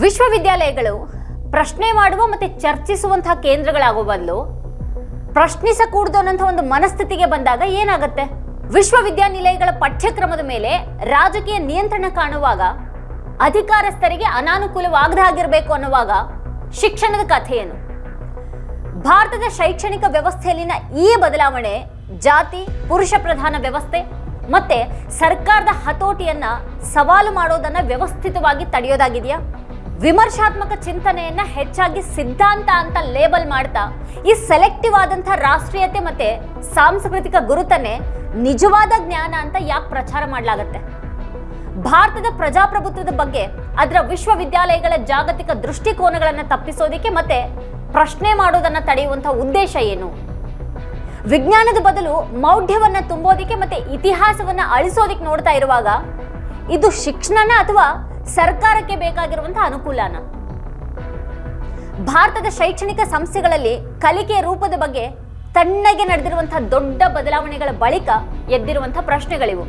ವಿಶ್ವವಿದ್ಯಾಲಯಗಳು ಪ್ರಶ್ನೆ ಮಾಡುವ ಮತ್ತು ಚರ್ಚಿಸುವಂತಹ ಕೇಂದ್ರಗಳಾಗುವ ಬದಲು ಪ್ರಶ್ನಿಸಕೂಡದು ಅನ್ನೋಂಥ ಒಂದು ಮನಸ್ಥಿತಿಗೆ ಬಂದಾಗ ಏನಾಗುತ್ತೆ? ವಿಶ್ವವಿದ್ಯಾನಿಲಯಗಳ ಪಠ್ಯಕ್ರಮದ ಮೇಲೆ ರಾಜಕೀಯ ನಿಯಂತ್ರಣ ಕಾಣುವಾಗ ಅಧಿಕಾರಸ್ಥರಿಗೆ ಅನಾನುಕೂಲವಾಗದ ಆಗಿರಬೇಕು ಅನ್ನುವಾಗ ಶಿಕ್ಷಣದ ಕಥೆಯನ್ನು ಭಾರತದ ಶೈಕ್ಷಣಿಕ ವ್ಯವಸ್ಥೆಯಲ್ಲಿನ ಈ ಬದಲಾವಣೆ ಜಾತಿ, ಪುರುಷ ಪ್ರಧಾನ ವ್ಯವಸ್ಥೆ ಮತ್ತೆ ಸರ್ಕಾರದ ಹತೋಟಿಯನ್ನ ಸವಾಲು ಮಾಡೋದನ್ನ ವ್ಯವಸ್ಥಿತವಾಗಿ ತಡೆಯೋದಾಗಿದೆಯಾ? ವಿಮರ್ಶಾತ್ಮಕ ಚಿಂತನೆಯನ್ನ ಹೆಚ್ಚಾಗಿ ಸಿದ್ಧಾಂತ ಅಂತ ಲೇಬಲ್ ಮಾಡ್ತಾ, ಈ ಸೆಲೆಕ್ಟಿವ್ ಆದಂತಹ ರಾಷ್ಟ್ರೀಯತೆ ಮತ್ತೆ ಸಾಂಸ್ಕೃತಿಕ ಗುರುತನ್ನೇ ನಿಜವಾದ ಜ್ಞಾನ ಅಂತ ಯಾಕೆ ಪ್ರಚಾರ ಮಾಡಲಾಗತ್ತೆ? ಭಾರತದ ಪ್ರಜಾಪ್ರಭುತ್ವದ ಬಗ್ಗೆ ಅದರ ವಿಶ್ವವಿದ್ಯಾಲಯಗಳ ಜಾಗತಿಕ ದೃಷ್ಟಿಕೋನಗಳನ್ನು ತಪ್ಪಿಸೋದಿಕ್ಕೆ ಮತ್ತೆ ಪ್ರಶ್ನೆ ಮಾಡೋದನ್ನ ತಡೆಯುವಂತಹ ಉದ್ದೇಶ ಏನು? ವಿಜ್ಞಾನದ ಬದಲು ಮೌಢ್ಯವನ್ನ ತುಂಬೋದಿಕ್ಕೆ ಮತ್ತೆ ಇತಿಹಾಸವನ್ನ ಅಳಿಸೋದಿಕ್ಕೆ ನೋಡ್ತಾ ಇರುವಾಗ, ಇದು ಶಿಕ್ಷಣನ ಅಥವಾ ಸರ್ಕಾರಕ್ಕೆ ಬೇಕಾಗಿರುವಂತಹ ಅನುಕೂಲನ? ಭಾರತದ ಶೈಕ್ಷಣಿಕ ಸಂಸ್ಥೆಗಳಲ್ಲಿ ಕಲಿಕೆಯ ರೂಪದ ಬಗ್ಗೆ ತಣ್ಣಗೆ ನಡೆದಿರುವಂತಹ ದೊಡ್ಡ ಬದಲಾವಣೆಗಳ ಬಳಿಕ ಎದ್ದಿರುವಂತಹ ಪ್ರಶ್ನೆಗಳಿವು.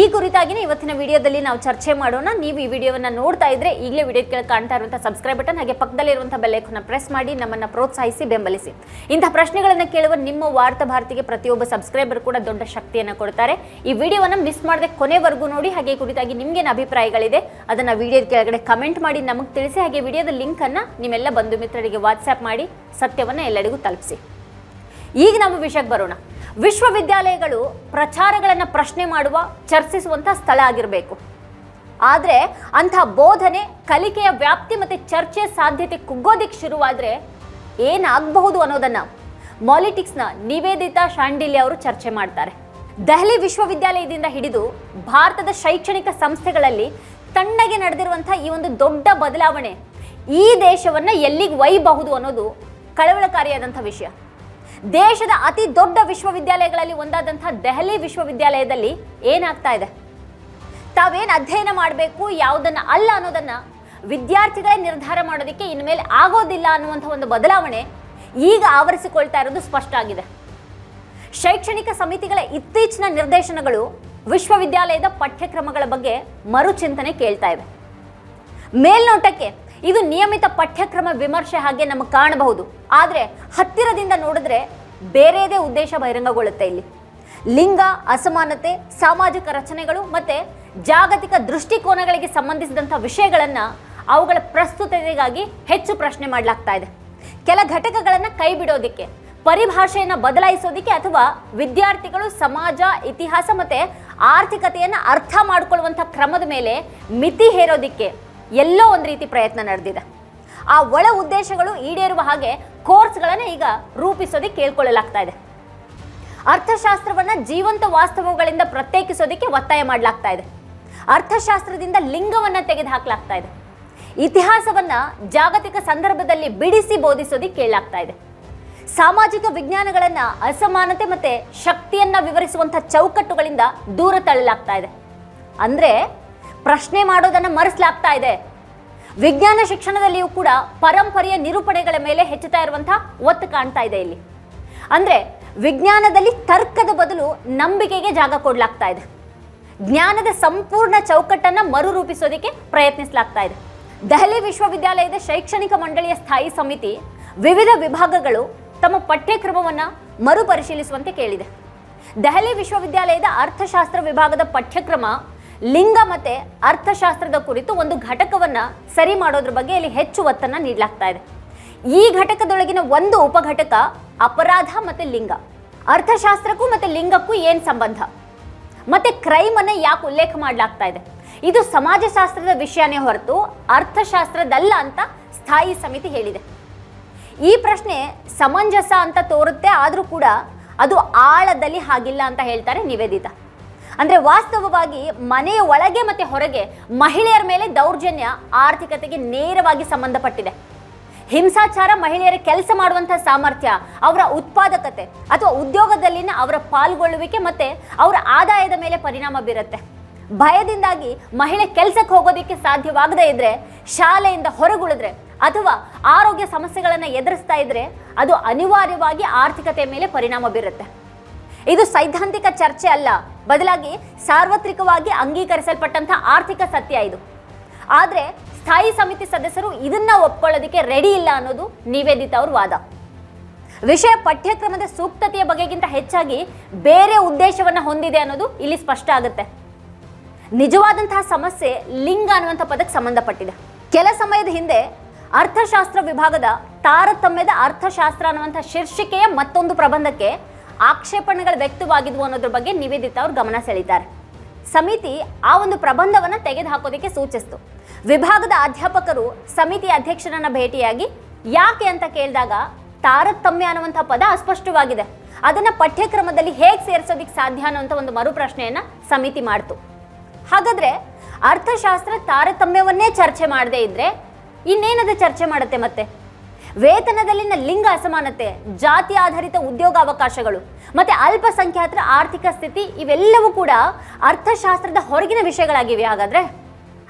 ಈ ಕುರಿತಾಗಿನೇ ಇವತ್ತಿನ ವಿಡಿಯೋದಲ್ಲಿ ನಾವು ಚರ್ಚೆ ಮಾಡೋಣ. ನೀವು ಈ ವಿಡಿಯೋವನ್ನ ನೋಡ್ತಾ ಇದ್ರೆ ಈಗಲೇ ವಿಡಿಯೋ ಕೆಳಗೆ ಕಾಣ್ತಾ ಇರುವಂತಹ ಸಬ್ಸ್ಕ್ರೈಬ್ ಬಟನ್ ಹಾಗೆ ಪಕ್ಕದಲ್ಲಿರುವಂತಹ ಬೆಲ್ಲೈಕನ್ನ ಪ್ರೆಸ್ ಮಾಡಿ ನಮ್ಮನ್ನ ಪ್ರೋತ್ಸಾಹಿಸಿ, ಬೆಂಬಲಿಸಿ. ಇಂತಹ ಪ್ರಶ್ನೆಗಳನ್ನು ಕೇಳುವ ನಿಮ್ಮ ವಾರ್ತಾ ಭಾರತಿಗೆ ಪ್ರತಿಯೊಬ್ಬ ಸಬ್ಸ್ಕ್ರೈಬರ್ ಕೂಡ ದೊಡ್ಡ ಶಕ್ತಿಯನ್ನು ಕೊಡ್ತಾರೆ. ಈ ವಿಡಿಯೋವನ್ನ ಮಿಸ್ ಮಾಡದೆ ಕೊನೆವರೆಗೂ ನೋಡಿ, ಹಾಗೆ ಕುರಿತಾಗಿ ನಿಮ್ಗೇನು ಅಭಿಪ್ರಾಯಗಳಿದೆ ಅದನ್ನ ವಿಡಿಯೋದ ಕೆಳಗಡೆ ಕಮೆಂಟ್ ಮಾಡಿ ನಮಗೆ ತಿಳಿಸಿ, ಹಾಗೆ ವಿಡಿಯೋದ ಲಿಂಕನ್ನು ನಿಮ್ಮೆಲ್ಲ ಬಂಧು ಮಿತ್ರರಿಗೆ ವಾಟ್ಸ್ಆ್ಯಪ್ ಮಾಡಿ ಸತ್ಯವನ್ನ ಎಲ್ಲರಿಗೂ ತಲುಪಿಸಿ. ಈಗ ನಮ್ಮ ವಿಷಯಕ್ಕೆ ಬರೋಣ. ವಿಶ್ವವಿದ್ಯಾಲಯಗಳು ಪ್ರಚಾರಗಳನ್ನು ಪ್ರಶ್ನೆ ಮಾಡುವ ಚರ್ಚಿಸುವಂಥ ಸ್ಥಳ ಆಗಿರಬೇಕು. ಆದರೆ ಅಂಥ ಬೋಧನೆ, ಕಲಿಕೆಯ ವ್ಯಾಪ್ತಿ ಮತ್ತು ಚರ್ಚೆಯ ಸಾಧ್ಯತೆ ಕುಗ್ಗೋದಿಕ್ಕೆ ಶುರುವಾದರೆ ಏನಾಗಬಹುದು ಅನ್ನೋದನ್ನು ಮಾಲಿಟಿಕ್ಸ್ನ ನಿವೇದಿತಾ ಶಾಂಡಿಲ್ಯ ಅವರು ಚರ್ಚೆ ಮಾಡ್ತಾರೆ. ದೆಹಲಿ ವಿಶ್ವವಿದ್ಯಾಲಯದಿಂದ ಹಿಡಿದು ಭಾರತದ ಶೈಕ್ಷಣಿಕ ಸಂಸ್ಥೆಗಳಲ್ಲಿ ತಣ್ಣಗೆ ನಡೆದಿರುವಂಥ ಈ ಒಂದು ದೊಡ್ಡ ಬದಲಾವಣೆ ಈ ದೇಶವನ್ನು ಎಲ್ಲಿಗೆ ಒಯ್ಯಬಹುದು ಅನ್ನೋದು ಕಳವಳಕಾರಿಯಾದಂಥ ವಿಷಯ. ದೇಶದ ಅತಿ ದೊಡ್ಡ ವಿಶ್ವವಿದ್ಯಾಲಯಗಳಲ್ಲಿ ಒಂದಾದಂತಹ ದೆಹಲಿ ವಿಶ್ವವಿದ್ಯಾಲಯದಲ್ಲಿ ಏನಾಗ್ತಾ ಇದೆ? ತಾವೇನು ಅಧ್ಯಯನ ಮಾಡಬೇಕು, ಯಾವುದನ್ನ ಅಲ್ಲ ಅನ್ನೋದನ್ನ ವಿದ್ಯಾರ್ಥಿಗಳೇ ನಿರ್ಧಾರ ಮಾಡೋದಕ್ಕೆ ಇನ್ಮೇಲೆ ಆಗೋದಿಲ್ಲ ಅನ್ನುವಂಥ ಒಂದು ಬದಲಾವಣೆ ಈಗ ಆವರಿಸಿಕೊಳ್ತಾ ಇರೋದು ಸ್ಪಷ್ಟ ಆಗಿದೆ. ಶೈಕ್ಷಣಿಕ ಸಮಿತಿಗಳ ಇತ್ತೀಚಿನ ನಿರ್ದೇಶನಗಳು ವಿಶ್ವವಿದ್ಯಾಲಯದ ಪಠ್ಯಕ್ರಮಗಳ ಬಗ್ಗೆ ಮರುಚಿಂತನೆ ಕೇಳ್ತಾ ಇವೆ. ಮೇಲ್ನೋಟಕ್ಕೆ ಇದು ನಿಯಮಿತ ಪಠ್ಯಕ್ರಮ ವಿಮರ್ಶೆ ಹಾಗೆ ನಮಗೆ ಕಾಣಬಹುದು. ಆದರೆ ಹತ್ತಿರದಿಂದ ನೋಡಿದ್ರೆ ಬೇರೆದೇ ಉದ್ದೇಶ ಬಹಿರಂಗಗೊಳ್ಳುತ್ತೆ ಇಲ್ಲಿ. ಲಿಂಗ, ಅಸಮಾನತೆ, ಸಾಮಾಜಿಕ ರಚನೆಗಳು ಮತ್ತು ಜಾಗತಿಕ ದೃಷ್ಟಿಕೋನಗಳಿಗೆ ಸಂಬಂಧಿಸಿದಂಥ ವಿಷಯಗಳನ್ನು ಅವುಗಳ ಪ್ರಸ್ತುತತೆಗಾಗಿ ಹೆಚ್ಚು ಪ್ರಶ್ನೆ ಮಾಡಲಾಗ್ತಾ ಇದೆ. ಕೆಲ ಘಟಕಗಳನ್ನು ಕೈ ಬಿಡೋದಕ್ಕೆ ಪರಿಭಾಷೆಯನ್ನು ಬದಲಾಯಿಸೋದಕ್ಕೆ ಅಥವಾ ವಿದ್ಯಾರ್ಥಿಗಳು ಸಮಾಜ, ಇತಿಹಾಸ ಮತ್ತು ಆರ್ಥಿಕತೆಯನ್ನು ಅರ್ಥ ಮಾಡಿಕೊಳ್ಳುವಂಥ ಕ್ರಮದ ಮೇಲೆ ಮಿತಿ ಹೇರೋದಿಕ್ಕೆ ಎಲ್ಲೋ ಒಂದು ರೀತಿ ಪ್ರಯತ್ನ ನಡೆದಿದೆ. ಆ ಒಳ ಉದ್ದೇಶಗಳು ಈಡೇರುವ ಹಾಗೆ ಕೋರ್ಸ್ಗಳನ್ನು ಈಗ ರೂಪಿಸೋದಕ್ಕೆ ಕೇಳ್ಕೊಳ್ಳಲಾಗ್ತಾ ಇದೆ. ಅರ್ಥಶಾಸ್ತ್ರವನ್ನು ಜೀವಂತ ವಾಸ್ತವಗಳಿಂದ ಪ್ರತ್ಯೇಕಿಸೋದಕ್ಕೆ ಒತ್ತಾಯ ಮಾಡಲಾಗ್ತಾ ಇದೆ. ಅರ್ಥಶಾಸ್ತ್ರದಿಂದ ಲಿಂಗವನ್ನು ತೆಗೆದುಹಾಕಲಾಗ್ತಾ ಇದೆ. ಇತಿಹಾಸವನ್ನು ಜಾಗತಿಕ ಸಂದರ್ಭದಲ್ಲಿ ಬಿಡಿಸಿ ಬೋಧಿಸೋದಕ್ಕೆ ಕೇಳಲಾಗ್ತಾ ಇದೆ. ಸಾಮಾಜಿಕ ವಿಜ್ಞಾನಗಳನ್ನ ಅಸಮಾನತೆ ಮತ್ತೆ ಶಕ್ತಿಯನ್ನ ವಿವರಿಸುವಂಥ ಚೌಕಟ್ಟುಗಳಿಂದ ದೂರ ತಳ್ಳಲಾಗ್ತಾ ಇದೆ. ಅಂದ್ರೆ ಪ್ರಶ್ನೆ ಮಾಡೋದನ್ನು ಮರೆಸಲಾಗ್ತಾ ಇದೆ. ವಿಜ್ಞಾನ ಶಿಕ್ಷಣದಲ್ಲಿಯೂ ಕೂಡ ಪರಂಪರೆಯ ನಿರೂಪಣೆಗಳ ಮೇಲೆ ಹೆಚ್ಚುತ್ತಾ ಇರುವಂತಹ ಒತ್ತು ಕಾಣ್ತಾ ಇದೆ ಇಲ್ಲಿ. ಅಂದ್ರೆ ವಿಜ್ಞಾನದಲ್ಲಿ ತರ್ಕದ ಬದಲು ನಂಬಿಕೆಗೆ ಜಾಗ ಕೊಡಲಾಗ್ತಾ ಇದೆ. ಜ್ಞಾನದ ಸಂಪೂರ್ಣ ಚೌಕಟ್ಟನ್ನ ಮರುರೂಪಿಸೋದಕ್ಕೆ ಪ್ರಯತ್ನಿಸಲಾಗ್ತಾ ಇದೆ. ದೆಹಲಿ ವಿಶ್ವವಿದ್ಯಾಲಯದ ಶೈಕ್ಷಣಿಕ ಮಂಡಳಿಯ ಸ್ಥಾಯಿ ಸಮಿತಿ ವಿವಿಧ ವಿಭಾಗಗಳು ತಮ್ಮ ಪಠ್ಯಕ್ರಮವನ್ನ ಮರುಪರಿಶೀಲಿಸುವಂತೆ ಕೇಳಿದೆ. ದೆಹಲಿ ವಿಶ್ವವಿದ್ಯಾಲಯದ ಅರ್ಥಶಾಸ್ತ್ರ ವಿಭಾಗದ ಪಠ್ಯಕ್ರಮ ಲಿಂಗ ಮತ್ತೆ ಅರ್ಥಶಾಸ್ತ್ರದ ಕುರಿತು ಒಂದು ಘಟಕವನ್ನ ಸರಿ ಮಾಡೋದ್ರ ಬಗ್ಗೆ ಇಲ್ಲಿ ಹೆಚ್ಚು ಒತ್ತನ್ನ ನೀಡಲಾಗ್ತಾ ಇದೆ. ಈ ಘಟಕದೊಳಗಿನ ಒಂದು ಉಪಘಟಕ ಅಪರಾಧ ಮತ್ತೆ ಲಿಂಗ. ಅರ್ಥಶಾಸ್ತ್ರಕ್ಕೂ ಮತ್ತೆ ಲಿಂಗಕ್ಕೂ ಏನು ಸಂಬಂಧ? ಮತ್ತೆ ಕ್ರೈಮ್ ಅನ್ನ ಯಾಕೆ ಉಲ್ಲೇಖ ಮಾಡಲಾಗ್ತಾ ಇದೆ? ಇದು ಸಮಾಜಶಾಸ್ತ್ರದ ವಿಷಯನೇ ಹೊರತು ಅರ್ಥಶಾಸ್ತ್ರದಲ್ಲ ಅಂತ ಸ್ಥಾಯಿ ಸಮಿತಿ ಹೇಳಿದೆ. ಈ ಪ್ರಶ್ನೆ ಸಮಂಜಸ ಅಂತ ತೋರುತ್ತೆ, ಆದರೂ ಕೂಡ ಅದು ಆಳದಲ್ಲಿ ಹಾಗಿಲ್ಲ ಅಂತ ಹೇಳ್ತಾರೆ ನಿವೇದಿತ. ಅಂದ್ರೆ ವಾಸ್ತವವಾಗಿ ಮನೆಯ ಒಳಗೆ ಮತ್ತೆ ಹೊರಗೆ ಮಹಿಳೆಯರ ಮೇಲೆ ದೌರ್ಜನ್ಯ ಆರ್ಥಿಕತೆಗೆ ನೇರವಾಗಿ ಸಂಬಂಧಪಟ್ಟಿದೆ. ಹಿಂಸಾಚಾರ ಮಹಿಳೆಯರ ಕೆಲಸ ಮಾಡುವಂತಹ ಸಾಮರ್ಥ್ಯ, ಅವರ ಉತ್ಪಾದಕತೆ ಅಥವಾ ಉದ್ಯೋಗದಲ್ಲಿನ ಅವರ ಪಾಲ್ಗೊಳ್ಳುವಿಕೆ ಮತ್ತೆ ಅವರ ಆದಾಯದ ಮೇಲೆ ಪರಿಣಾಮ ಬೀರುತ್ತೆ. ಭಯದಿಂದಾಗಿ ಮಹಿಳೆ ಕೆಲಸಕ್ಕೆ ಹೋಗೋದಕ್ಕೆ ಸಾಧ್ಯವಾಗದೇ ಇದ್ದರೆ ಶಾಲೆಯಿಂದ ಹೊರಗುಳಿದ್ರೆ ಅಥವಾ ಆರೋಗ್ಯ ಸಮಸ್ಯೆಗಳನ್ನು ಎದುರಿಸ್ತಾ ಇದ್ದರೆ ಅದು ಅನಿವಾರ್ಯವಾಗಿ ಆರ್ಥಿಕತೆ ಮೇಲೆ ಪರಿಣಾಮ ಬೀರುತ್ತೆ. ಇದು ಸೈದ್ಧಾಂತಿಕ ಚರ್ಚೆ ಅಲ್ಲ. ಬದಲಾಗಿ ಸಾರ್ವತ್ರಿಕವಾಗಿ ಅಂಗೀಕರಿಸಲ್ಪಟ್ಟಂತಹ ಆರ್ಥಿಕ ಸತ್ಯ ಇದು. ಆದರೆ ಸ್ಥಾಯಿ ಸಮಿತಿ ಸದಸ್ಯರು ಇದನ್ನ ಒಪ್ಕೊಳ್ಳೋದಕ್ಕೆ ರೆಡಿ ಇಲ್ಲ ಅನ್ನೋದು ನಿವೇದಿತ ಅವ್ರ ವಾದ. ವಿಷಯ ಪಠ್ಯಕ್ರಮದ ಸೂಕ್ತತೆಯ ಬಗೆಗಿಂತ ಹೆಚ್ಚಾಗಿ ಬೇರೆ ಉದ್ದೇಶವನ್ನ ಹೊಂದಿದೆ ಅನ್ನೋದು ಇಲ್ಲಿ ಸ್ಪಷ್ಟ ಆಗುತ್ತೆ. ನಿಜವಾದಂತಹ ಸಮಸ್ಯೆ ಲಿಂಗ ಅನ್ನುವಂಥ ಪದಕ್ಕೆ ಸಂಬಂಧಪಟ್ಟಿದೆ. ಕೆಲ ಸಮಯದ ಹಿಂದೆ ಅರ್ಥಶಾಸ್ತ್ರ ವಿಭಾಗದ ತಾರತಮ್ಯದ ಅರ್ಥಶಾಸ್ತ್ರ ಅನ್ನುವಂಥ ಶೀರ್ಷಿಕೆಯ ಮತ್ತೊಂದು ಪ್ರಬಂಧಕ್ಕೆ ಆಕ್ಷೇಪಣೆಗಳು ವ್ಯಕ್ತವಾಗಿದ್ವು ಅನ್ನೋದ್ರ ಬಗ್ಗೆ ನಿವೇದಿತ ಅವರು ಗಮನ ಸೆಳೀತಾರೆ. ಸಮಿತಿ ಆ ಒಂದು ಪ್ರಬಂಧವನ್ನ ತೆಗೆದುಹಾಕೋದಕ್ಕೆ ಸೂಚಿಸ್ತು. ವಿಭಾಗದ ಅಧ್ಯಾಪಕರು ಸಮಿತಿ ಅಧ್ಯಕ್ಷರನ್ನ ಭೇಟಿಯಾಗಿ ಯಾಕೆ ಅಂತ ಕೇಳಿದಾಗ ತಾರತಮ್ಯ ಅನ್ನುವಂಥ ಪದ ಅಸ್ಪಷ್ಟವಾಗಿದೆ. ಅದನ್ನ ಪಠ್ಯಕ್ರಮದಲ್ಲಿ ಹೇಗೆ ಸೇರಿಸೋದಿಕ್ಕೆ ಸಾಧ್ಯ ಅನ್ನುವಂಥ ಒಂದು ಮರುಪ್ರಶ್ನೆಯನ್ನ ಸಮಿತಿ ಮಾಡ್ತು. ಹಾಗಾದ್ರೆ ಅರ್ಥಶಾಸ್ತ್ರ ತಾರತಮ್ಯವನ್ನೇ ಚರ್ಚೆ ಮಾಡದೇ ಇದ್ರೆ ಇನ್ನೇನದು ಚರ್ಚೆ ಮಾಡುತ್ತೆ ಮತ್ತೆ? ವೇತನದಲ್ಲಿನ ಲಿಂಗ ಅಸಮಾನತೆ, ಜಾತಿ ಆಧಾರಿತ ಉದ್ಯೋಗ ಅವಕಾಶಗಳು, ಮತ್ತೆ ಅಲ್ಪಸಂಖ್ಯಾತರ ಆರ್ಥಿಕ ಸ್ಥಿತಿ, ಇವೆಲ್ಲವೂ ಕೂಡ ಅರ್ಥಶಾಸ್ತ್ರದ ಹೊರಗಿನ ವಿಷಯಗಳಾಗಿವೆ ಹಾಗಾದ್ರೆ.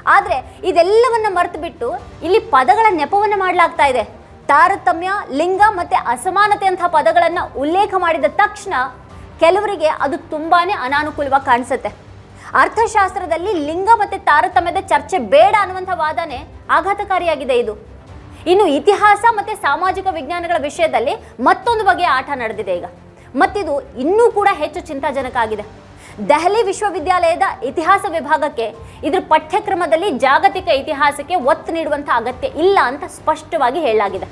ಆದರೆ ಇದೆಲ್ಲವನ್ನ ಮರೆತು ಬಿಟ್ಟು ಇಲ್ಲಿ ಪದಗಳ ನೆಪವನ್ನು ಮಾಡಲಾಗ್ತಾ ಇದೆ. ತಾರತಮ್ಯ, ಲಿಂಗ ಮತ್ತೆ ಅಸಮಾನತೆ ಅಂತಹ ಪದಗಳನ್ನ ಉಲ್ಲೇಖ ಮಾಡಿದ ತಕ್ಷಣ ಕೆಲವರಿಗೆ ಅದು ತುಂಬಾನೇ ಅನಾನುಕೂಲವಾಗಿ ಕಾಣಿಸುತ್ತೆ. ಅರ್ಥಶಾಸ್ತ್ರದಲ್ಲಿ ಲಿಂಗ ಮತ್ತೆ ತಾರತಮ್ಯದ ಚರ್ಚೆ ಬೇಡ ಅನ್ನುವಂಥ ವಾದನೆ ಆಘಾತಕಾರಿಯಾಗಿದೆ ಇದು. ಇನ್ನು ಇತಿಹಾಸ ಮತ್ತೆ ಸಾಮಾಜಿಕ ವಿಜ್ಞಾನಗಳ ವಿಷಯದಲ್ಲಿ ಮತ್ತೊಂದು ಬಗೆಯ ಆಟ ನಡೆದಿದೆ ಈಗ. ಮತ್ತಿದು ಇನ್ನೂ ಕೂಡ ಹೆಚ್ಚು ಚಿಂತಾಜನಕ ಆಗಿದೆ. ದೆಹಲಿ ವಿಶ್ವವಿದ್ಯಾಲಯದ ಇತಿಹಾಸ ವಿಭಾಗಕ್ಕೆ ಇದ್ರ ಪಠ್ಯಕ್ರಮದಲ್ಲಿ ಜಾಗತಿಕ ಇತಿಹಾಸಕ್ಕೆ ಒತ್ತು ನೀಡುವಂಥ ಅಗತ್ಯ ಇಲ್ಲ ಅಂತ ಸ್ಪಷ್ಟವಾಗಿ ಹೇಳಲಾಗಿದೆ.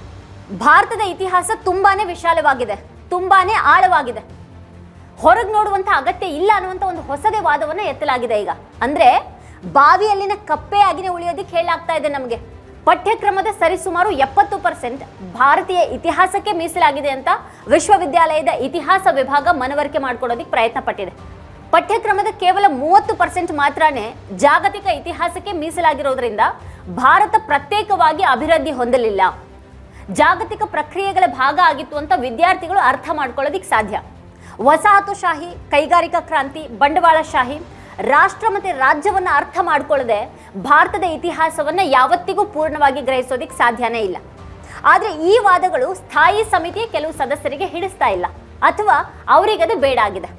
ಭಾರತದ ಇತಿಹಾಸ ತುಂಬಾನೇ ವಿಶಾಲವಾಗಿದೆ, ತುಂಬಾನೇ ಆಳವಾಗಿದೆ. ಹೊರಗೆ ನೋಡುವಂಥ ಅಗತ್ಯ ಇಲ್ಲ ಅನ್ನುವಂಥ ಒಂದು ಹೊಸದೇ ವಾದವನ್ನು ಎತ್ತಲಾಗಿದೆ ಈಗ. ಅಂದ್ರೆ ಬಾವಿಯಲ್ಲಿನ ಕಪ್ಪೆಯಾಗಿನೇ ಉಳಿಯೋದಕ್ಕೆ ಹೇಳಲಾಗ್ತಾ ಇದೆ ನಮಗೆ. ಪಠ್ಯಕ್ರಮದ ಸರಿಸುಮಾರು ಎಪ್ಪತ್ತು ಪರ್ಸೆಂಟ್ ಭಾರತೀಯ ಇತಿಹಾಸಕ್ಕೆ ಮೀಸಲಾಗಿದೆ ಅಂತ ವಿಶ್ವವಿದ್ಯಾಲಯದ ಇತಿಹಾಸ ವಿಭಾಗ ಮನವರಿಕೆ ಮಾಡಿಕೊಡೋದಕ್ಕೆ ಪ್ರಯತ್ನ ಪಟ್ಟಿದೆ. ಪಠ್ಯಕ್ರಮದ ಕೇವಲ ಮೂವತ್ತು ಪರ್ಸೆಂಟ್ ಮಾತ್ರನೇ ಜಾಗತಿಕ ಇತಿಹಾಸಕ್ಕೆ ಮೀಸಲಾಗಿರೋದ್ರಿಂದ ಭಾರತ ಪ್ರತ್ಯೇಕವಾಗಿ ಅಭಿವೃದ್ಧಿ ಹೊಂದಲಿಲ್ಲ. ಜಾಗತಿಕ ಪ್ರಕ್ರಿಯೆಗಳ ಭಾಗ ಆಗಿತ್ತು ಅಂತ ವಿದ್ಯಾರ್ಥಿಗಳು ಅರ್ಥ ಮಾಡ್ಕೊಳ್ಳೋದಿಕ್ಕೆ ಸಾಧ್ಯ. ವಸಾಹತುಶಾಹಿ, ಕೈಗಾರಿಕಾ ಕ್ರಾಂತಿ, ಬಂಡವಾಳಶಾಹಿ ರಾಷ್ಟ್ರ ಮತ್ತು ರಾಜ್ಯವನ್ನ ಅರ್ಥ ಮಾಡ್ಕೊಳ್ಳದೆ ಭಾರತದ ಇತಿಹಾಸವನ್ನ ಯಾವತ್ತಿಗೂ ಪೂರ್ಣವಾಗಿ ಗ್ರಹಿಸೋದಿಕ್ಕೆ ಸಾಧ್ಯನೇ ಇಲ್ಲ. ಆದರೆ ಈ ವಾದಗಳು ಸ್ಥಾಯಿ ಸಮಿತಿಯ ಕೆಲವು ಸದಸ್ಯರಿಗೆ ಹಿಡಿಸ್ತಾ ಇಲ್ಲ ಅಥವಾ ಅವರಿಗದು ಬೇಡ ಆಗಿದೆ.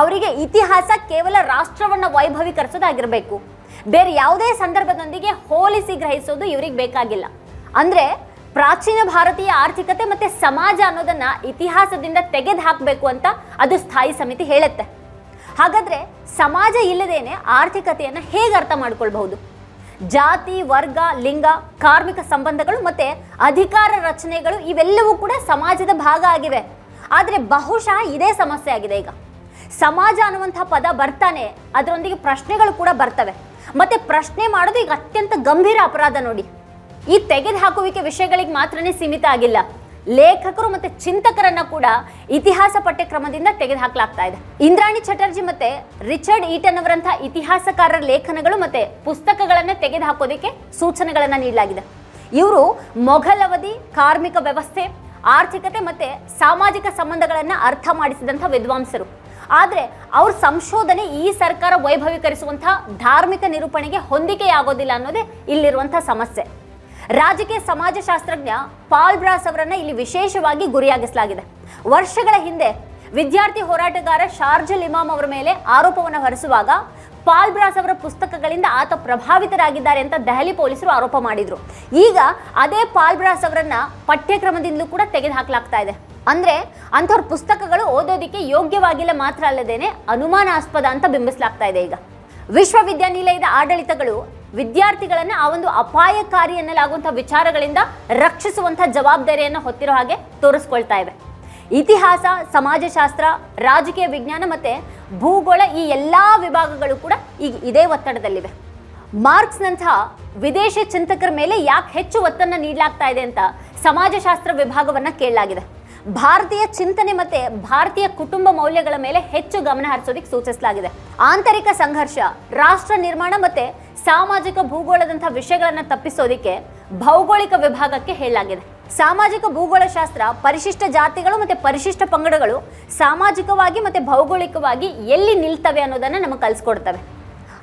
ಅವರಿಗೆ ಇತಿಹಾಸ ಕೇವಲ ರಾಷ್ಟ್ರವನ್ನ ವೈಭವೀಕರಿಸೋದಾಗಿರಬೇಕು. ಬೇರೆ ಯಾವುದೇ ಸಂದರ್ಭದೊಂದಿಗೆ ಹೋಲಿಸಿ ಗ್ರಹಿಸೋದು ಇವ್ರಿಗೆ ಬೇಕಾಗಿಲ್ಲ. ಅಂದ್ರೆ ಪ್ರಾಚೀನ ಭಾರತೀಯ ಆರ್ಥಿಕತೆ ಮತ್ತೆ ಸಮಾಜ ಅನ್ನೋದನ್ನ ಇತಿಹಾಸದಿಂದ ತೆಗೆದು ಹಾಕಬೇಕು ಅಂತ ಅದು ಸ್ಥಾಯಿ ಸಮಿತಿ ಹೇಳುತ್ತೆ. ಹಾಗಾದ್ರೆ ಸಮಾಜ ಇಲ್ಲದೇನೆ ಆರ್ಥಿಕತೆಯನ್ನು ಹೇಗೆ ಅರ್ಥ ಮಾಡ್ಕೊಳ್ಬಹುದು? ಜಾತಿ, ವರ್ಗ, ಲಿಂಗ, ಕಾರ್ಮಿಕ ಸಂಬಂಧಗಳು ಮತ್ತೆ ಅಧಿಕಾರ ರಚನೆಗಳು ಇವೆಲ್ಲವೂ ಕೂಡ ಸಮಾಜದ ಭಾಗ ಆಗಿವೆ. ಆದರೆ ಬಹುಶಃ ಇದೇ ಸಮಸ್ಯೆ ಆಗಿದೆ ಈಗ. ಸಮಾಜ ಅನ್ನುವಂಥ ಪದ ಬರ್ತಾನೆ, ಅದರೊಂದಿಗೆ ಪ್ರಶ್ನೆಗಳು ಕೂಡ ಬರ್ತವೆ. ಮತ್ತೆ ಪ್ರಶ್ನೆ ಮಾಡೋದು ಈಗ ಅತ್ಯಂತ ಗಂಭೀರ ಅಪರಾಧ ನೋಡಿ. ಈ ತೆಗೆದುಹಾಕುವಿಕೆ ವಿಷಯಗಳಿಗೆ ಮಾತ್ರನೇ ಸೀಮಿತ ಆಗಿಲ್ಲ. ಲೇಖಕರು ಮತ್ತು ಚಿಂತಕರನ್ನು ಕೂಡ ಇತಿಹಾಸ ಪಠ್ಯಕ್ರಮದಿಂದ ತೆಗೆದುಹಾಕಲಾಗ್ತಾ ಇದೆ. ಇಂದ್ರಾಣಿ ಚಟರ್ಜಿ ಮತ್ತು ರಿಚರ್ಡ್ ಈಟನ್ ಅವರಂತಹ ಇತಿಹಾಸಕಾರರ ಲೇಖನಗಳು ಮತ್ತು ಪುಸ್ತಕಗಳನ್ನು ತೆಗೆದುಹಾಕೋದಕ್ಕೆ ಸೂಚನೆಗಳನ್ನು ನೀಡಲಾಗಿದೆ. ಇವರು ಮೊಘಲ್ ಅವಧಿ, ಕಾರ್ಮಿಕ ವ್ಯವಸ್ಥೆ, ಆರ್ಥಿಕತೆ ಮತ್ತು ಸಾಮಾಜಿಕ ಸಂಬಂಧಗಳನ್ನು ಅರ್ಥ ಮಾಡಿಸಿದಂಥ ವಿದ್ವಾಂಸರು. ಆದರೆ ಅವ್ರ ಸಂಶೋಧನೆ ಈ ಸರ್ಕಾರ ವೈಭವೀಕರಿಸುವಂಥ ಧಾರ್ಮಿಕ ನಿರೂಪಣೆಗೆ ಹೊಂದಿಕೆಯಾಗೋದಿಲ್ಲ ಅನ್ನೋದೇ ಇಲ್ಲಿರುವಂಥ ಸಮಸ್ಯೆ. ರಾಜಕೀಯ ಸಮಾಜಶಾಸ್ತ್ರಜ್ಞ ಪಾಲ್ ಬ್ರಾಸ್ ಅವರನ್ನ ಇಲ್ಲಿ ವಿಶೇಷವಾಗಿ ಗುರಿಯಾಗಿಸಲಾಗಿದೆ. ವರ್ಷಗಳ ಹಿಂದೆ ವಿದ್ಯಾರ್ಥಿ ಹೋರಾಟಗಾರ ಶಾರ್ಜಲ್ ಇಮಾಮ್ ಅವರ ಮೇಲೆ ಆರೋಪವನ್ನು ಹೊರಿಸುವಾಗ ಪಾಲ್ ಬ್ರಾಸ್ ಅವರ ಪುಸ್ತಕಗಳಿಂದ ಆತ ಪ್ರಭಾವಿತರಾಗಿದ್ದಾರೆ ಅಂತ ದೆಹಲಿ ಪೊಲೀಸರು ಆರೋಪ ಮಾಡಿದ್ರು. ಈಗ ಅದೇ ಪಾಲ್ ಬ್ರಾಸ್ ಅವರನ್ನ ಪಠ್ಯಕ್ರಮದಿಂದಲೂ ಕೂಡ ತೆಗೆದುಹಾಕಲಾಗ್ತಾ ಇದೆ. ಅಂದ್ರೆ ಅಂಥವ್ರ ಪುಸ್ತಕಗಳು ಓದೋದಿಕ್ಕೆ ಯೋಗ್ಯವಾಗಿಲ್ಲ ಮಾತ್ರ ಅಲ್ಲದೇನೆ ಅನುಮಾನಾಸ್ಪದ ಅಂತ ಬಿಂಬಿಸಲಾಗ್ತಾ ಇದೆ ಈಗ. ವಿಶ್ವವಿದ್ಯಾನಿಲಯದ ಆಡಳಿತಗಳು ವಿದ್ಯಾರ್ಥಿಗಳನ್ನ ಆ ಒಂದು ಅಪಾಯಕಾರಿ ಎನ್ನಲಾಗುವಂತಹ ವಿಚಾರಗಳಿಂದ ರಕ್ಷಿಸುವಂಥ ಜವಾಬ್ದಾರಿಯನ್ನು ಹೊತ್ತಿರೋ ಹಾಗೆ ತೋರಿಸ್ಕೊಳ್ತಾ ಇವೆ. ಇತಿಹಾಸ, ಸಮಾಜಶಾಸ್ತ್ರ, ರಾಜಕೀಯ ವಿಜ್ಞಾನ ಮತ್ತೆ ಭೂಗೋಳ ಈ ಎಲ್ಲ ವಿಭಾಗಗಳು ಕೂಡ ಈಗ ಇದೇ ಒತ್ತಡದಲ್ಲಿವೆ. ಮಾರ್ಕ್ಸ್ನಂತಹ ವಿದೇಶಿ ಚಿಂತಕರ ಮೇಲೆ ಯಾಕೆ ಹೆಚ್ಚು ಒತ್ತನ್ನು ನೀಡಲಾಗ್ತಾ ಇದೆ ಅಂತ ಸಮಾಜಶಾಸ್ತ್ರ ವಿಭಾಗವನ್ನ ಕೇಳಲಾಗಿದೆ. ಭಾರತೀಯ ಚಿಂತನೆ ಮತ್ತೆ ಭಾರತೀಯ ಕುಟುಂಬ ಮೌಲ್ಯಗಳ ಮೇಲೆ ಹೆಚ್ಚು ಗಮನ ಹರಿಸೋದಕ್ಕೆ ಸೂಚಿಸಲಾಗಿದೆ. ಆಂತರಿಕ ಸಂಘರ್ಷ, ರಾಷ್ಟ್ರ ನಿರ್ಮಾಣ ಮತ್ತೆ ಸಾಮಾಜಿಕ ಭೂಗೋಳದಂತಹ ವಿಷಯಗಳನ್ನು ತಪ್ಪಿಸೋದಿಕ್ಕೆ ಭೌಗೋಳಿಕ ವಿಭಾಗಕ್ಕೆ ಹೇಳಲಾಗಿದೆ. ಸಾಮಾಜಿಕ ಭೂಗೋಳಶಾಸ್ತ್ರ ಪರಿಶಿಷ್ಟ ಜಾತಿಗಳು ಮತ್ತೆ ಪರಿಶಿಷ್ಟ ಪಂಗಡಗಳು ಸಾಮಾಜಿಕವಾಗಿ ಮತ್ತೆ ಭೌಗೋಳಿಕವಾಗಿ ಎಲ್ಲಿ ನಿಲ್ತವೆ ಅನ್ನೋದನ್ನ ನಮಗೆ ಕಲಿಸ್ಕೊಡ್ತವೆ.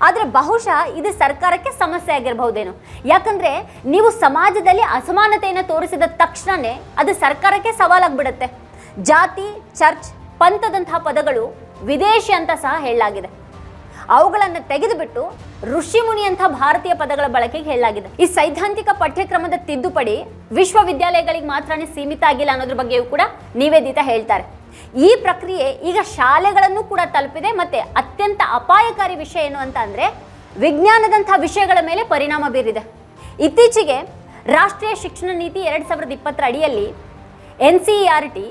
ಆದರೆ ಬಹುಶಃ ಇದು ಸರ್ಕಾರಕ್ಕೆ ಸಮಸ್ಯೆ ಆಗಿರಬಹುದೇನು. ಯಾಕಂದ್ರೆ ನೀವು ಸಮಾಜದಲ್ಲಿ ಅಸಮಾನತೆಯನ್ನು ತೋರಿಸಿದ ತಕ್ಷಣನೇ ಅದು ಸರ್ಕಾರಕ್ಕೆ ಸವಾಲಾಗ್ಬಿಡುತ್ತೆ. ಜಾತಿ, ಚರ್ಚ್ ಪಂಥದಂತಹ ಪದಗಳು ವಿದೇಶಿ ಅಂತ ಸಹ ಹೇಳಲಾಗಿದೆ. ಅವುಗಳನ್ನು ತೆಗೆದುಬಿಟ್ಟು ಋಷಿಮುನಿ ಅಂತ ಭಾರತೀಯ ಪದಗಳ ಬಳಕೆಗೆ ಹೇಳಲಾಗಿದೆ. ಈ ಸೈದ್ಧಾಂತಿಕ ಪಠ್ಯಕ್ರಮದ ತಿದ್ದುಪಡಿ ವಿಶ್ವವಿದ್ಯಾಲಯಗಳಿಗೆ ಮಾತ್ರನೇ ಸೀಮಿತ ಆಗಿಲ್ಲ ಅನ್ನೋದ್ರ ಬಗ್ಗೆಯೂ ಕೂಡ ನಿವೇದಿತ ಹೇಳ್ತಾರೆ. ಈ ಪ್ರಕ್ರಿಯೆ ಈಗ ಶಾಲೆಗಳನ್ನು ಕೂಡ ತಲುಪಿದೆ ಮತ್ತೆ ಅತ್ಯಂತ ಅಪಾಯಕಾರಿ ವಿಷಯ ಏನು ಅಂತ ಅಂದ್ರೆ ವಿಜ್ಞಾನದಂತಹ ವಿಷಯಗಳ ಮೇಲೆ ಪರಿಣಾಮ ಬೀರಿದೆ. ಇತ್ತೀಚೆಗೆ ರಾಷ್ಟ್ರೀಯ ಶಿಕ್ಷಣ ನೀತಿ ಎರಡ್ ಸಾವಿರದ ಇಪ್ಪತ್ತರ ಅಡಿಯಲ್ಲಿ ಎನ್ ಸಿ ಆರ್ ಟಿ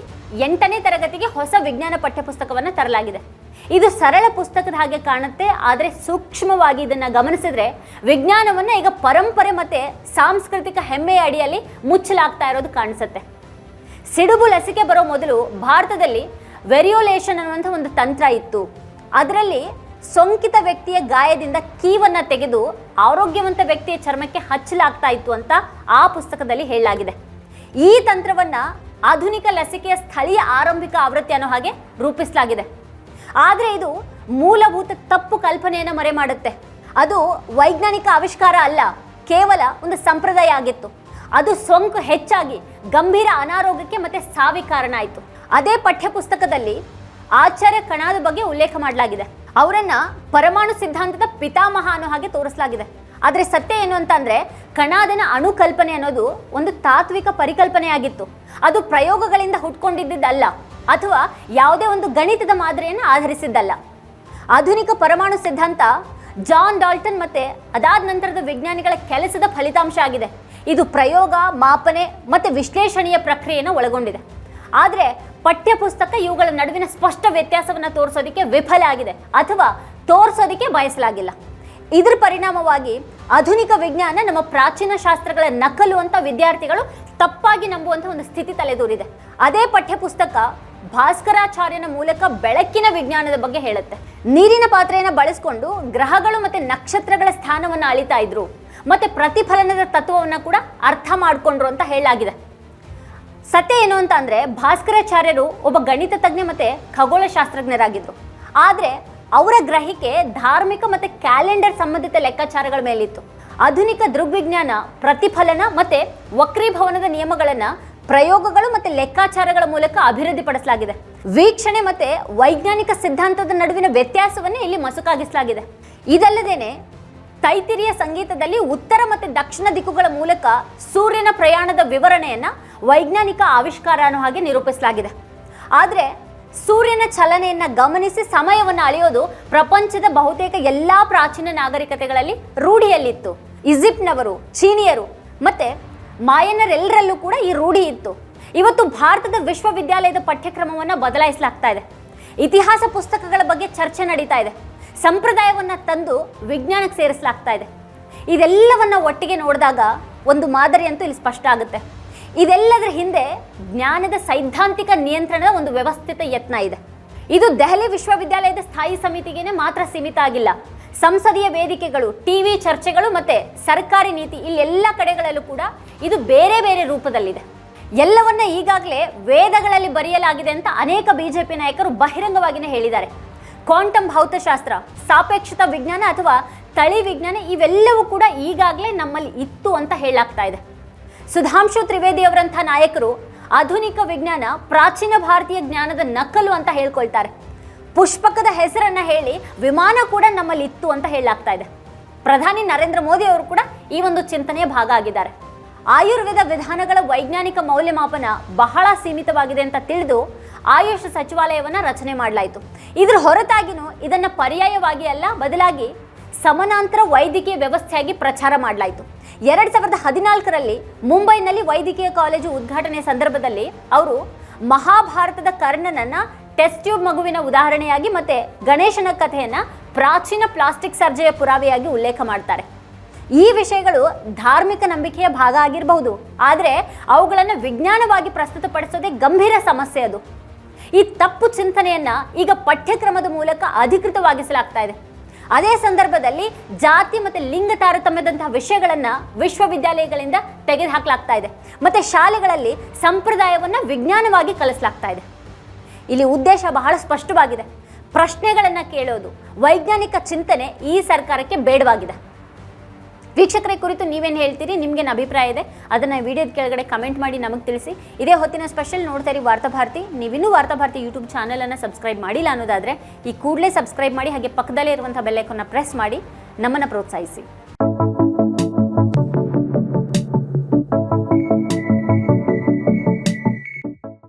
ಎಂಟನೇ ತರಗತಿಗೆ ಹೊಸ ವಿಜ್ಞಾನ ಪಠ್ಯಪುಸ್ತಕವನ್ನು ತರಲಾಗಿದೆ. ಇದು ಸರಳ ಪುಸ್ತಕದ ಹಾಗೆ ಕಾಣುತ್ತೆ, ಆದರೆ ಸೂಕ್ಷ್ಮವಾಗಿ ಇದನ್ನು ಗಮನಿಸಿದ್ರೆ ವಿಜ್ಞಾನವನ್ನು ಈಗ ಪರಂಪರೆ ಮತ್ತೆ ಸಾಂಸ್ಕೃತಿಕ ಹೆಮ್ಮೆಯ ಅಡಿಯಲ್ಲಿ ಮುಚ್ಚಲಾಗ್ತಾ ಇರೋದು ಕಾಣಿಸುತ್ತೆ. ಸಿಡುಬು ಲಸಿಕೆ ಬರೋ ಮೊದಲು ಭಾರತದಲ್ಲಿ ವೆರಿಯೋಲೇಷನ್ ಅನ್ನುವಂಥ ಒಂದು ತಂತ್ರ ಇತ್ತು. ಅದರಲ್ಲಿ ಸೋಂಕಿತ ವ್ಯಕ್ತಿಯ ಗಾಯದಿಂದ ಕೀವನ್ನು ತೆಗೆದು ಆರೋಗ್ಯವಂತ ವ್ಯಕ್ತಿಯ ಚರ್ಮಕ್ಕೆ ಹಚ್ಚಲಾಗ್ತಾ ಇತ್ತು ಅಂತ ಆ ಪುಸ್ತಕದಲ್ಲಿ ಹೇಳಲಾಗಿದೆ. ಈ ತಂತ್ರವನ್ನ ಆಧುನಿಕ ಲಸಿಕೆಯ ಸ್ಥಳೀಯ ಆರಂಭಿಕ ಆವೃತ್ತಿ ಅನ್ನೋ ಹಾಗೆ ರೂಪಿಸಲಾಗಿದೆ. ಆದರೆ ಇದು ಮೂಲಭೂತ ತಪ್ಪು ಕಲ್ಪನೆಯನ್ನು ಮರೆ ಮಾಡುತ್ತೆ. ಅದು ವೈಜ್ಞಾನಿಕ ಆವಿಷ್ಕಾರ ಅಲ್ಲ, ಕೇವಲ ಒಂದು ಸಂಪ್ರದಾಯ ಆಗಿತ್ತು. ಅದು ಸೋಂಕು ಹೆಚ್ಚಾಗಿ ಗಂಭೀರ ಅನಾರೋಗ್ಯಕ್ಕೆ ಮತ್ತೆ ಸಾವಿ ಕಾರಣ ಆಯಿತು. ಅದೇ ಪಠ್ಯಪುಸ್ತಕದಲ್ಲಿ ಆಚಾರ್ಯ ಕಣಾದ ಬಗ್ಗೆ ಉಲ್ಲೇಖ ಮಾಡಲಾಗಿದೆ. ಅವರನ್ನ ಪರಮಾಣು ಸಿದ್ಧಾಂತದ ಪಿತಾಮಹ ಅನ್ನೋ ಹಾಗೆ ತೋರಿಸಲಾಗಿದೆ. ಆದರೆ ಸತ್ಯ ಏನು ಅಂತಂದ್ರೆ ಕಣಾದನ ಅಣುಕಲ್ಪನೆ ಅನ್ನೋದು ಒಂದು ತಾತ್ವಿಕ ಪರಿಕಲ್ಪನೆಯಾಗಿತ್ತು. ಅದು ಪ್ರಯೋಗಗಳಿಂದ ಹುಟ್ಕೊಂಡಿದ್ದಲ್ಲ ಅಥವಾ ಯಾವುದೇ ಒಂದು ಗಣಿತದ ಮಾದರಿಯನ್ನು ಆಧರಿಸಿದ್ದಲ್ಲ. ಆಧುನಿಕ ಪರಮಾಣು ಸಿದ್ಧಾಂತ ಜಾನ್ ಡಾಲ್ಟನ್ ಮತ್ತೆ ಅದಾದ ನಂತರದ ವಿಜ್ಞಾನಿಗಳ ಕೆಲಸದ ಫಲಿತಾಂಶ ಆಗಿದೆ. ಇದು ಪ್ರಯೋಗ, ಮಾಪನೆ ಮತ್ತು ವಿಶ್ಲೇಷಣೆಯ ಪ್ರಕ್ರಿಯೆಯನ್ನು ಒಳಗೊಂಡಿದೆ. ಆದರೆ ಪಠ್ಯಪುಸ್ತಕ ಇವುಗಳ ನಡುವಿನ ಸ್ಪಷ್ಟ ವ್ಯತ್ಯಾಸವನ್ನು ತೋರಿಸೋದಕ್ಕೆ ವಿಫಲ ಆಗಿದೆ ಅಥವಾ ತೋರಿಸೋದಕ್ಕೆ ಬಯಸಲಾಗಿಲ್ಲ. ಇದರ ಪರಿಣಾಮವಾಗಿ ಆಧುನಿಕ ವಿಜ್ಞಾನ ನಮ್ಮ ಪ್ರಾಚೀನ ಶಾಸ್ತ್ರಗಳ ನಕಲು ಅಂತ ವಿದ್ಯಾರ್ಥಿಗಳು ತಪ್ಪಾಗಿ ನಂಬುವಂಥ ಒಂದು ಸ್ಥಿತಿ ತಲೆದೂರಿದೆ. ಅದೇ ಪಠ್ಯಪುಸ್ತಕ ಭಾಸ್ಕರಾಚಾರ್ಯನ ಮೂಲಕ ಬೆಳಕಿನ ವಿಜ್ಞಾನದ ಬಗ್ಗೆ ಹೇಳುತ್ತೆ. ನೀರಿನ ಪಾತ್ರೆಯನ್ನು ಬಳಸಿಕೊಂಡು ಗ್ರಹಗಳು ಮತ್ತೆ ನಕ್ಷತ್ರಗಳ ಸ್ಥಾನವನ್ನು ಅಳಿತಾ ಇದ್ರು. ಮತ್ತೆ ಪ್ರತಿಫಲನದ ತತ್ವವನ್ನು ಕೂಡ ಅರ್ಥ ಮಾಡಿಕೊಂಡ್ರು ಅಂತ ಹೇಳಲಾಗಿದೆ. ಸತ್ಯ ಏನು ಅಂತ ಅಂದರೆ ಭಾಸ್ಕರಾಚಾರ್ಯರು ಒಬ್ಬ ಗಣಿತ ತಜ್ಞ ಮತ್ತೆ ಖಗೋಳಶಾಸ್ತ್ರಜ್ಞರಾಗಿದ್ರು. ಆದರೆ ಅವರ ಗ್ರಹಿಕೆ ಧಾರ್ಮಿಕ ಮತ್ತೆ ಕ್ಯಾಲೆಂಡರ್ ಸಂಬಂಧಿತ ಲೆಕ್ಕಾಚಾರಗಳ ಮೇಲಿತ್ತು. ಆಧುನಿಕ ದೃಗ್ವಿಜ್ಞಾನ, ಪ್ರತಿಫಲನ ಮತ್ತೆ ವಕ್ರೀಭವನದ ನಿಯಮಗಳನ್ನ ಪ್ರಯೋಗಗಳು ಮತ್ತೆ ಲೆಕ್ಕಾಚಾರಗಳ ಮೂಲಕ ಅಭಿವೃದ್ಧಿಪಡಿಸಲಾಗಿದೆ. ವೀಕ್ಷಣೆ ಮತ್ತೆ ವೈಜ್ಞಾನಿಕ ಸಿದ್ಧಾಂತದ ನಡುವಿನ ವ್ಯತ್ಯಾಸವನ್ನೇ ಇಲ್ಲಿ ಮಸುಕಾಗಿಸಲಾಗಿದೆ. ಇದಲ್ಲದೇನೆ ತೈತಿರಿಯ ಸಂಗೀತದಲ್ಲಿ ಉತ್ತರ ಮತ್ತು ದಕ್ಷಿಣ ದಿಕ್ಕುಗಳ ಮೂಲಕ ಸೂರ್ಯನ ಪ್ರಯಾಣದ ವಿವರಣೆಯನ್ನು ವೈಜ್ಞಾನಿಕ ಆವಿಷ್ಕಾರ ಅನ್ನೋ ಹಾಗೆ ನಿರೂಪಿಸಲಾಗಿದೆ. ಆದರೆ ಸೂರ್ಯನ ಚಲನೆಯನ್ನ ಗಮನಿಸಿ ಸಮಯವನ್ನು ಅಳೆಯೋದು ಪ್ರಪಂಚದ ಬಹುತೇಕ ಎಲ್ಲಾ ಪ್ರಾಚೀನ ನಾಗರಿಕತೆಗಳಲ್ಲಿ ರೂಢಿಯಲ್ಲಿತ್ತು. ಈಜಿಪ್ಟ್ನವರು, ಚೀನಿಯರು ಮತ್ತೆ ಮಾಯನರೆಲ್ಲರಲ್ಲೂ ಕೂಡ ಈ ರೂಢಿ ಇತ್ತು. ಇವತ್ತು ಭಾರತದ ವಿಶ್ವವಿದ್ಯಾಲಯದ ಪಠ್ಯಕ್ರಮವನ್ನು ಬದಲಾಯಿಸಲಾಗ್ತಾ ಇದೆ. ಇತಿಹಾಸ ಪುಸ್ತಕಗಳ ಬಗ್ಗೆ ಚರ್ಚೆ ನಡೀತಾ ಇದೆ. ಸಂಪ್ರದಾಯವನ್ನು ತಂದು ವಿಜ್ಞಾನಕ್ಕೆ ಸೇರಿಸಲಾಗ್ತಾ ಇದೆ. ಇದೆಲ್ಲವನ್ನು ಒಟ್ಟಿಗೆ ನೋಡಿದಾಗ ಒಂದು ಮಾದರಿ ಅಂತೂ ಇಲ್ಲಿ ಸ್ಪಷ್ಟ ಆಗುತ್ತೆ. ಇದೆಲ್ಲದರ ಹಿಂದೆ ಜ್ಞಾನದ ಸೈದ್ಧಾಂತಿಕ ನಿಯಂತ್ರಣದ ಒಂದು ವ್ಯವಸ್ಥಿತ ಯತ್ನ ಇದೆ. ಇದು ದೆಹಲಿ ವಿಶ್ವವಿದ್ಯಾಲಯದ ಸ್ಥಾಯಿ ಸಮಿತಿಗೇನೆ ಮಾತ್ರ ಸೀಮಿತ ಆಗಿಲ್ಲ. ಸಂಸದೀಯ ವೇದಿಕೆಗಳು, ಟಿವಿ ಚರ್ಚೆಗಳು ಮತ್ತೆ ಸರ್ಕಾರಿ ನೀತಿ ಇಲ್ಲಿ ಎಲ್ಲ ಕಡೆಗಳಲ್ಲೂ ಕೂಡ ಇದು ಬೇರೆ ಬೇರೆ ರೂಪದಲ್ಲಿದೆ. ಎಲ್ಲವನ್ನ ಈಗಾಗಲೇ ವೇದಗಳಲ್ಲಿ ಬರೆಯಲಾಗಿದೆ ಅಂತ ಅನೇಕ ಬಿಜೆಪಿ ನಾಯಕರು ಬಹಿರಂಗವಾಗಿನೇ ಹೇಳಿದ್ದಾರೆ. ಕ್ವಾಂಟಮ್ ಭೌತಶಾಸ್ತ್ರ, ಸಾಪೇಕ್ಷತಾ ವಿಜ್ಞಾನ ಅಥವಾ ತಳಿ ವಿಜ್ಞಾನ ಇವೆಲ್ಲವೂ ಕೂಡ ಈಗಾಗಲೇ ನಮ್ಮಲ್ಲಿ ಇತ್ತು ಅಂತ ಹೇಳಾಗ್ತಾ ಇದೆ. ಸುಧಾಂಶು ತ್ರಿವೇದಿ ಅವರಂಥ ನಾಯಕರು ಆಧುನಿಕ ವಿಜ್ಞಾನ, ಪ್ರಾಚೀನ ಭಾರತೀಯ ಜ್ಞಾನದ ನಕಲು ಅಂತ ಹೇಳ್ಕೊಳ್ತಾರೆ. ಪುಷ್ಪಕದ ಹೆಸರನ್ನ ಹೇಳಿ ವಿಮಾನ ಕೂಡ ನಮ್ಮಲ್ಲಿ ಇತ್ತು ಅಂತ ಹೇಳಲಾಗ್ತಾ ಇದೆ. ಪ್ರಧಾನಿ ನರೇಂದ್ರ ಮೋದಿ ಅವರು ಕೂಡ ಈ ಒಂದು ಚಿಂತನೆಯ ಭಾಗ ಆಗಿದ್ದಾರೆ ಆಯುರ್ವೇದ ವಿಧಾನಗಳ ವೈಜ್ಞಾನಿಕ ಮೌಲ್ಯಮಾಪನ ಬಹಳ ಸೀಮಿತವಾಗಿದೆ ಅಂತ ತಿಳಿದು ಆಯುಷ್ ಸಚಿವಾಲಯವನ್ನು ರಚನೆ ಮಾಡಲಾಯಿತು. ಇದರ ಹೊರತಾಗಿನೂ ಇದನ್ನು ಪರ್ಯಾಯವಾಗಿ ಅಲ್ಲ, ಬದಲಾಗಿ ಸಮಾನಾಂತರ ವೈದ್ಯಕೀಯ ವ್ಯವಸ್ಥೆಯಾಗಿ ಪ್ರಚಾರ ಮಾಡಲಾಯಿತು. ಎರಡ್ ಸಾವಿರದ ಹದಿನಾಲ್ಕರಲ್ಲಿ ಮುಂಬೈನಲ್ಲಿ ವೈದ್ಯಕೀಯ ಕಾಲೇಜು ಉದ್ಘಾಟನೆ ಸಂದರ್ಭದಲ್ಲಿ ಅವರು ಮಹಾಭಾರತದ ಕರ್ಣನನ್ನ ಟೆಸ್ಟ್ ಟ್ಯೂಬ್ ಮಗುವಿನ ಉದಾಹರಣೆಯಾಗಿ ಮತ್ತೆ ಗಣೇಶನ ಕಥೆಯನ್ನ ಪ್ರಾಚೀನ ಪ್ಲಾಸ್ಟಿಕ್ ಸರ್ಜೆಯ ಪುರಾವೆಯಾಗಿ ಉಲ್ಲೇಖ ಮಾಡ್ತಾರೆ. ಈ ವಿಷಯಗಳು ಧಾರ್ಮಿಕ ನಂಬಿಕೆಯ ಭಾಗ ಆಗಿರಬಹುದು, ಆದರೆ ಅವುಗಳನ್ನು ವಿಜ್ಞಾನವಾಗಿ ಪ್ರಸ್ತುತಪಡಿಸೋದೇ ಗಂಭೀರ ಸಮಸ್ಯೆ ಅದು. ಈ ತಪ್ಪು ಚಿಂತನೆಯನ್ನ ಈಗ ಪಠ್ಯಕ್ರಮದ ಮೂಲಕ ಅಧಿಕೃತವಾಗಿಸಲಾಗ್ತಾ ಇದೆ. ಅದೇ ಸಂದರ್ಭದಲ್ಲಿ ಜಾತಿ ಮತ್ತು ಲಿಂಗ ತಾರತಮ್ಯದಂತಹ ವಿಷಯಗಳನ್ನ ವಿಶ್ವವಿದ್ಯಾಲಯಗಳಿಂದ ತೆಗೆದುಹಾಕಲಾಗ್ತಾ ಇದೆ. ಮತ್ತೆ ಶಾಲೆಗಳಲ್ಲಿ ಸಂಪ್ರದಾಯವನ್ನ ವಿಜ್ಞಾನವಾಗಿ ಕಲಿಸಲಾಗ್ತಾ ಇದೆ. ಇಲ್ಲಿ ಉದ್ದೇಶ ಬಹಳ ಸ್ಪಷ್ಟವಾಗಿದೆ. ಪ್ರಶ್ನೆಗಳನ್ನು ಕೇಳೋದು, ವೈಜ್ಞಾನಿಕ ಚಿಂತನೆ ಈ ಸರ್ಕಾರಕ್ಕೆ ಬೇಡವಾಗಿದೆ. ವೀಕ್ಷಕರ ಕುರಿತು ನೀವೇನು ಹೇಳ್ತೀರಿ? ನಿಮ್ಗೇನು ಅಭಿಪ್ರಾಯ ಇದೆ? ಅದನ್ನು ವಿಡಿಯೋದ ಕೆಳಗಡೆ ಕಮೆಂಟ್ ಮಾಡಿ ನಮಗೆ ತಿಳಿಸಿ. ಇದೇ ಹೊತ್ತಿನ ಸ್ಪೆಷಲ್ ನೋಡ್ತಾ ಇರಿ ವಾರ್ತಾಭಾರತಿ ನೀವಿನ್ನೂ ವಾರ್ತಾಭಾರತಿ ಯೂಟ್ಯೂಬ್ ಚಾನಲನ್ನು ಸಬ್ಸ್ಕ್ರೈಬ್ ಮಾಡಿಲ್ಲ ಅನ್ನೋದಾದರೆ ಈ ಕೂಡಲೇ ಸಬ್ಸ್ಕ್ರೈಬ್ ಮಾಡಿ, ಹಾಗೆ ಪಕ್ಕದಲ್ಲೇ ಇರುವಂಥ ಬೆಲ್ಲೈಕನ್ನ ಪ್ರೆಸ್ ಮಾಡಿ ನಮ್ಮನ್ನು ಪ್ರೋತ್ಸಾಹಿಸಿ.